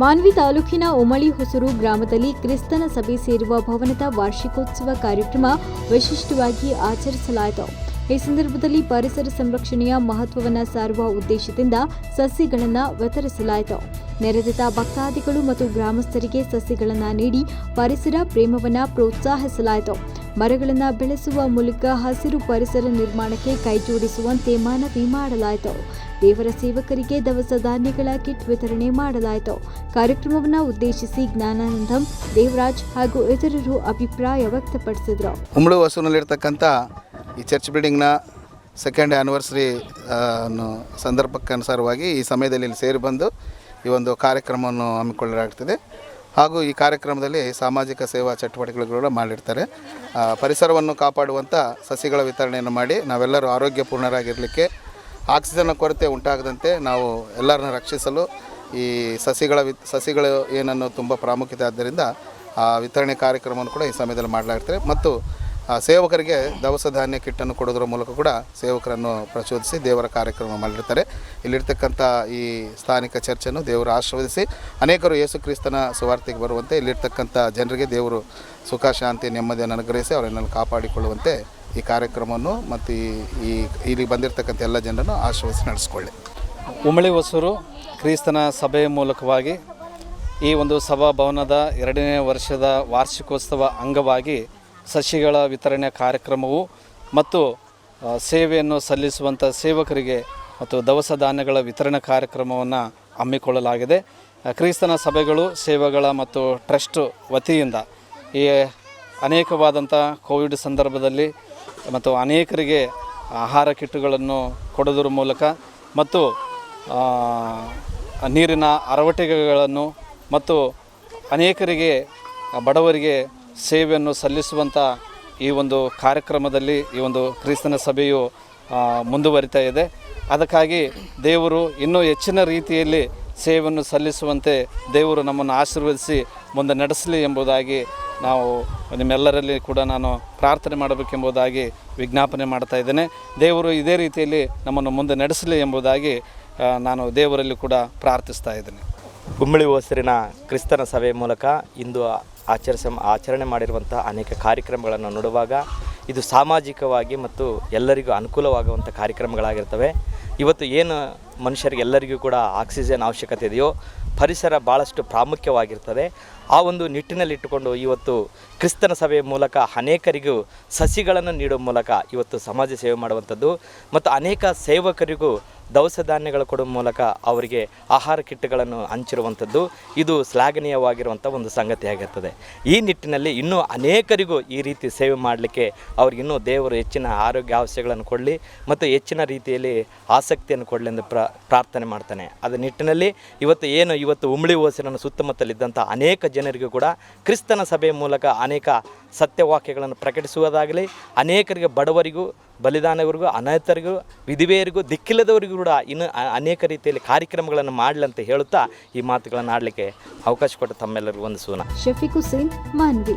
ಮಾನ್ವಿ ತಾಲೂಕಿನ ಉಮಳಿ ಹೊಸೂರು ಗ್ರಾಮದಲ್ಲಿ ಕ್ರಿಸ್ತನ ಸಭೆ ಸೇರುವ ಭವನದ ವಾರ್ಷಿಕೋತ್ಸವ ಕಾರ್ಯಕ್ರಮ ವಿಶಿಷ್ಟವಾಗಿ ಆಚರಿಸಲಾಯಿತು. ಈ ಸಂದರ್ಭದಲ್ಲಿ ಪರಿಸರ ಸಂರಕ್ಷಣೆಯ ಮಹತ್ವವನ್ನು ಸಾರುವ ಉದ್ದೇಶದಿಂದ ಸಸಿಗಳನ್ನು ವಿತರಿಸಲಾಯಿತು. ನೆರೆದಿದ್ದ ಭಕ್ತಾದಿಗಳು ಮತ್ತು ಗ್ರಾಮಸ್ಥರಿಗೆ ಸಸಿಗಳನ್ನು ನೀಡಿ ಪರಿಸರ ಪ್ರೇಮವನ್ನು ಪ್ರೋತ್ಸಾಹಿಸಲಾಯಿತು. ಮರಗಳನ್ನು ಬೆಳೆಸುವ ಮೂಲಕ ಹಸಿರು ಪರಿಸರ ನಿರ್ಮಾಣಕ್ಕೆ ಕೈಜೋಡಿಸುವಂತೆ ಮನವಿ ಮಾಡಲಾಯಿತು. ದೇವರ ಸೇವಕರಿಗೆ ದವಸ ಧಾನ್ಯಗಳ ಕಿಟ್ ವಿತರಣೆ ಮಾಡಲಾಯಿತು. ಕಾರ್ಯಕ್ರಮವನ್ನು ಉದ್ದೇಶಿಸಿ ಜ್ಞಾನಾನಂದಂ ದೇವರಾಜ್ ಹಾಗೂ ಇತರರು ಅಭಿಪ್ರಾಯ ವ್ಯಕ್ತಪಡಿಸಿದರು. ಉಂಬಳು ಹೊಸೂರಿನಲ್ಲಿರ್ತಕ್ಕಂಥ ಈ ಚರ್ಚ್ ಬಿಲ್ಡಿಂಗ್ನ ಸೆಕೆಂಡ್ ಆ್ಯನಿವರ್ಸರಿ ಸಂದರ್ಭಕ್ಕನುಸಾರವಾಗಿ ಈ ಸಮಯದಲ್ಲಿ ಇಲ್ಲಿ ಸೇರಿ ಬಂದು ಈ ಒಂದು ಕಾರ್ಯಕ್ರಮವನ್ನು ಹಮ್ಮಿಕೊಳ್ಳಲಾಗ್ತದೆ. ಹಾಗೂ ಈ ಕಾರ್ಯಕ್ರಮದಲ್ಲಿ ಸಾಮಾಜಿಕ ಸೇವಾ ಚಟುವಟಿಕೆಗಳು ಕೂಡ ಮಾಡಿರ್ತಾರೆ ಪರಿಸರವನ್ನು ಕಾಪಾಡುವಂಥ ಸಸಿಗಳ ವಿತರಣೆಯನ್ನು ಮಾಡಿ ನಾವೆಲ್ಲರೂ ಆರೋಗ್ಯಪೂರ್ಣರಾಗಿರಲಿಕ್ಕೆ ಆಕ್ಸಿಜನ್ ಕೊರತೆ ಉಂಟಾಗದಂತೆ ನಾವು ಎಲ್ಲರನ್ನ ರಕ್ಷಿಸಲು ಈ ಸಸಿಗಳ ವಿ, ಸಸಿಗಳು ಏನನ್ನು ತುಂಬ ಪ್ರಾಮುಖ್ಯತೆ ಆದ್ದರಿಂದ ಆ ವಿತರಣೆ ಕಾರ್ಯಕ್ರಮವನ್ನು ಕೂಡ ಈ ಸಮಯದಲ್ಲಿ ಮಾಡಲಾಗ್ತದೆ. ಮತ್ತು ಸೇವಕರಿಗೆ ದವಸ ಧಾನ್ಯ ಕಿಟ್ಟನ್ನು ಕೊಡೋದ್ರ ಮೂಲಕ ಕೂಡ ಸೇವಕರನ್ನು ಪ್ರಚೋದಿಸಿ ದೇವರ ಕಾರ್ಯಕ್ರಮ ಮಾಡಿರ್ತಾರೆ. ಇಲ್ಲಿರ್ತಕ್ಕಂಥ ಈ ಸ್ಥಾನಿಕ ಚರ್ಚನ್ನು ದೇವರು ಆಶೀರ್ವದಿಸಿ, ಅನೇಕರು ಯೇಸು ಕ್ರಿಸ್ತನ ಸುವಾರ್ತೆಗೆ ಬರುವಂತೆ ಇಲ್ಲಿರ್ತಕ್ಕಂಥ ಜನರಿಗೆ ದೇವರು ಸುಖ, ಶಾಂತಿ, ನೆಮ್ಮದಿಯನ್ನು ಅನುಗ್ರಹಿಸಿ ಅವರನ್ನು ಕಾಪಾಡಿಕೊಳ್ಳುವಂತೆ ಈ ಕಾರ್ಯಕ್ರಮವನ್ನು ಮತ್ತು ಈ ಈ, ಇಲ್ಲಿ ಬಂದಿರತಕ್ಕಂಥ ಎಲ್ಲ ಜನರನ್ನು ಆಶೀರ್ವದಿಸಿ ನಡೆಸ್ಕೊಳ್ಳಿ. ಉಮಳಿ ಹೊಸೂರು ಕ್ರಿಸ್ತನ ಸಭೆಯ ಮೂಲಕವಾಗಿ ಈ ಒಂದು ಸಭಾಭವನದ ಎರಡನೇ ವರ್ಷದ ವಾರ್ಷಿಕೋತ್ಸವ ಅಂಗವಾಗಿ ಸಸಿಗಳ ವಿತರಣೆ ಕಾರ್ಯಕ್ರಮವು ಮತ್ತು ಸೇವೆಯನ್ನು ಸಲ್ಲಿಸುವಂಥ ಸೇವಕರಿಗೆ ಮತ್ತು ದವಸ ಧಾನ್ಯಗಳ ವಿತರಣೆ ಕಾರ್ಯಕ್ರಮವನ್ನು ಹಮ್ಮಿಕೊಳ್ಳಲಾಗಿದೆ. ಕ್ರೈಸ್ತನ ಸಭೆಗಳು ಸೇವೆಗಳ ಮತ್ತು ಟ್ರಸ್ಟ್ ವತಿಯಿಂದ ಈ ಅನೇಕವಾದಂಥ ಕೋವಿಡ್ ಸಂದರ್ಭದಲ್ಲಿ ಮತ್ತು ಅನೇಕರಿಗೆ ಆಹಾರ ಕಿಟ್ಟುಗಳನ್ನು ಕೊಡೋದ್ರ ಮೂಲಕ ಮತ್ತು ನೀರಿನ ಅರವಟಿಕೆಗಳನ್ನು ಮತ್ತು ಅನೇಕರಿಗೆ ಬಡವರಿಗೆ ಸೇವೆಯನ್ನು ಸಲ್ಲಿಸುವಂಥ ಈ ಒಂದು ಕಾರ್ಯಕ್ರಮದಲ್ಲಿ ಈ ಒಂದು ಕ್ರಿಸ್ತನ ಸಭೆಯು ಮುಂದುವರಿತಾ ಇದೆ. ಅದಕ್ಕಾಗಿ ದೇವರು ಇನ್ನೂ ಹೆಚ್ಚಿನ ರೀತಿಯಲ್ಲಿ ಸೇವೆಯನ್ನು ಸಲ್ಲಿಸುವಂತೆ ದೇವರು ನಮ್ಮನ್ನು ಆಶೀರ್ವದಿಸಿ ಮುಂದೆ ನಡೆಸಲಿ ಎಂಬುದಾಗಿ ನಾವು ನಿಮ್ಮೆಲ್ಲರಲ್ಲಿ ಕೂಡ ನಾನು ಪ್ರಾರ್ಥನೆ ಮಾಡಬೇಕೆಂಬುದಾಗಿ ವಿಜ್ಞಾಪನೆ ಮಾಡ್ತಾ ಇದ್ದೇನೆ. ದೇವರು ಇದೇ ರೀತಿಯಲ್ಲಿ ನಮ್ಮನ್ನು ಮುಂದೆ ನಡೆಸಲಿ ಎಂಬುದಾಗಿ ನಾನು ದೇವರಲ್ಲಿ ಕೂಡ ಪ್ರಾರ್ಥಿಸ್ತಾ ಇದ್ದೇನೆ. ಕುಂಬಳಿ ಹೊಸರಿನ ಕ್ರಿಸ್ತನ ಸಭೆ ಮೂಲಕ ಇಂದು ಆಚರಿಸ ಆಚರಣೆ ಮಾಡಿರುವಂಥ ಅನೇಕ ಕಾರ್ಯಕ್ರಮಗಳನ್ನು ನೋಡುವಾಗ ಇದು ಸಾಮಾಜಿಕವಾಗಿ ಮತ್ತು ಎಲ್ಲರಿಗೂ ಅನುಕೂಲವಾಗುವಂಥ ಕಾರ್ಯಕ್ರಮಗಳಾಗಿರ್ತವೆ. ಇವತ್ತು ಏನು ಮನುಷ್ಯರಿಗೆ ಎಲ್ಲರಿಗೂ ಕೂಡ ಆಕ್ಸಿಜನ್ ಅವಶ್ಯಕತೆ ಇದೆಯೋ, ಪರಿಸರ ಭಾಳಷ್ಟು ಪ್ರಾಮುಖ್ಯವಾಗಿರ್ತದೆ. ಆ ಒಂದು ನಿಟ್ಟಿನಲ್ಲಿಟ್ಟುಕೊಂಡು ಇವತ್ತು ಕ್ರಿಸ್ತನ ಸಭೆಯ ಮೂಲಕ ಅನೇಕರಿಗೂ ಸಸಿಗಳನ್ನು ನೀಡುವ ಮೂಲಕ ಇವತ್ತು ಸಮಾಜ ಸೇವೆ ಮಾಡುವಂಥದ್ದು. ಮತ್ತು ಅನೇಕ ಸೇವಕರಿಗೂ ದವಸ ಧಾನ್ಯಗಳು ಕೊಡುವ ಮೂಲಕ ಅವರಿಗೆ ಆಹಾರ ಕಿಟ್ಗಳನ್ನು ಹಂಚಿರುವಂಥದ್ದು. ಇದು ಶ್ಲಾಘನೀಯವಾಗಿರುವಂಥ ಒಂದು ಸಂಗತಿಯಾಗಿರ್ತದೆ ಈ ನಿಟ್ಟಿನಲ್ಲಿ ಇನ್ನೂ ಅನೇಕರಿಗೂ ಈ ರೀತಿ ಸೇವೆ ಮಾಡಲಿಕ್ಕೆ ಅವ್ರಿಗಿನ್ನೂ ದೇವರು ಹೆಚ್ಚಿನ ಆರೋಗ್ಯ ಅವಶ್ಯಗಳನ್ನು ಕೊಡಲಿ ಮತ್ತು ಹೆಚ್ಚಿನ ರೀತಿಯಲ್ಲಿ ಆಸಕ್ತಿಯನ್ನು ಕೊಡಲಿ ಎಂದು ಪ್ರ, ಪ್ರಾರ್ಥನೆ ಮಾಡ್ತಾನೆ. ಅದರ ನಿಟ್ಟಿನಲ್ಲಿ ಇವತ್ತು ಏನು ಇವತ್ತು ಉಂಬಳಿ ಓಸಿನ ಸುತ್ತಮುತ್ತಲಿದ್ದಂಥ ಅನೇಕ ಜನರಿಗೂ ಕೂಡ ಕ್ರಿಸ್ತನ ಸಭೆಯ ಮೂಲಕ ಅನೇಕ ಸತ್ಯವಾಕ್ಯಗಳನ್ನು ಪ್ರಕಟಿಸುವುದಾಗಲಿ, ಅನೇಕರಿಗೆ ಬಡವರಿಗೂ, ಬಲಿದಾನವರಿಗೂ, ಅನಾಥರಿಗೂ, ವಿಧವೆಯರಿಗೂ, ದಿಕ್ಕಿಲ್ಲದವರಿಗೂ ಕೂಡ ಇನ್ನು ಅನೇಕ ರೀತಿಯಲ್ಲಿ ಕಾರ್ಯಕ್ರಮಗಳನ್ನು ಮಾಡಲಂತ ಹೇಳುತ್ತಾ ಈ ಮಾತುಗಳನ್ನು ಆಡಲಿಕ್ಕೆ ಅವಕಾಶ ಕೊಟ್ಟು ತಮ್ಮೆಲ್ಲರಿಗೂ ಒಂದು ಸೂನ. ಶಫೀಕ್ ಹುಸೇನ್ ಮಾನ್ವಿ.